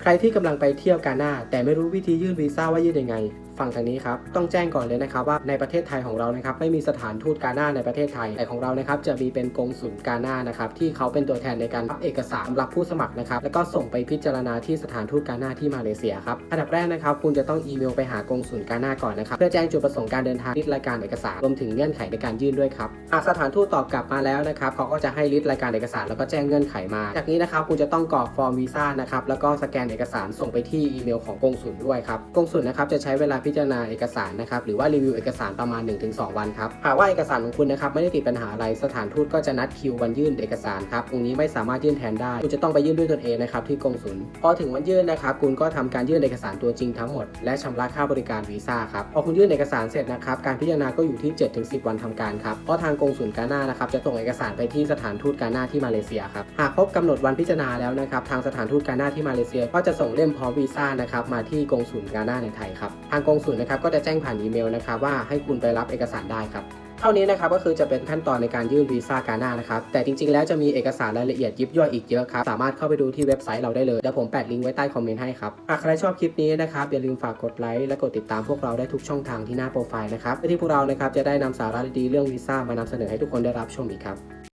ใครที่กำลังไปเที่ยวกาหน้าแต่ไม่รู้วิธียื่นวีซ่าว่ายื่นยังไง ฟังทางนี้ครับ ต้องแจ้งก่อนเลยนะครับว่าในประเทศไทยของเรานะครับไม่มีสถานทูตกาหน้าในประเทศไทย แต่ของเรานะครับจะมีเป็นกงสุลกาหน้านะครับที่เขาเป็นตัวแทนในการรับเอกสารสำหรับผู้สมัครนะครับแล้วก็ส่งไปพิจารณาที่สถานทูตกาหน้าที่มาเลเซียครับอันดับแรกนะครับคุณจะต้องอีเมลไปหากงสุลกาหน้าก่อนนะครับเพื่อแจ้งจุดประสงค์การเดินทางลิสต์รายการเอกสารรวมถึงเงื่อนไขในการยื่นด้วยครับหากสถานทูตตอบกลับมาแล้วนะครับเขาก็จะให้ลิสต์รายการเอกสารแล้วก็แจ้งเงื่อนไขมา จากนี้นะครับคุณจะต้องกรอกฟอร์มวีซ่านะครับแล้วก็สแกนเอกสารส่งไปที่อีเมลของกงสุลด้วยครับกงสุลนะครับจะใช้เวลาพิจารณาเอกสารนะครับหรือว่ารีวิวเอกสารประมาณ 1-2 วันครับหากว่าเอกสารของคุณนะครับไม่ได้ติดปัญหาอะไรสถานทูตก็จะนัดคิววันยื่นเอกสารครับตรงนี้ไม่สามารถยื่นแทนได้คุณจะต้องไปยื่นด้วยตนเองนะครับที่กงสุลพอถึงวันยื่นนะครับคุณก็ทำการยื่นเอกสารตัวจริงทั้งหมด และชำระค่าบริการวีซ่าครับพอคุณยื่นเอกสารเสร็จนะครับการพิจารณาก็อยู่ที่ 7-10 วันทำการครับเพราะทางกงสุลกาหน้านะครับจะส่งเอกสารไปที่สถานทูตกาหน้าที่มาเลเซียครับหากครบกำหนดวันพิจารณาแล้วนะครับทางสถานทูตกาหน้าที่มาเลเซีย ก็จะส่งเล่มพร้อมวีซ่านะครับมาที่กงสุลกาหน้าในไทยครับทางกงสุลนะครับก็จะแจ้งผ่านอีเมลนะครับว่าให้คุณไปรับเอกสารได้ครับเท่านี้นะครับก็คือจะเป็นขั้นตอนในการยื่นวีซ่ากาหน้านะครับแต่จริงๆแล้วจะมีเอกสารรายละเอียดยิบย่อยอีกเยอะครับสามารถเข้าไปดูที่เว็บไซต์เราได้เลยเดี๋ยวผมแปะลิงก์ไว้ใต้คอมเมนต์ให้ครับหากใครชอบคลิปนี้นะครับอย่าลืมฝากกดไลค์และกดติดตามพวกเราได้ทุกช่องทางที่หน้าโปรไฟล์นะครับเพื่อที่พวกเรานะครับจะได้นำสาระดีๆเรื่องวีซ่ามานำเสนอให้ทุกคนได้รับชมอีกครับ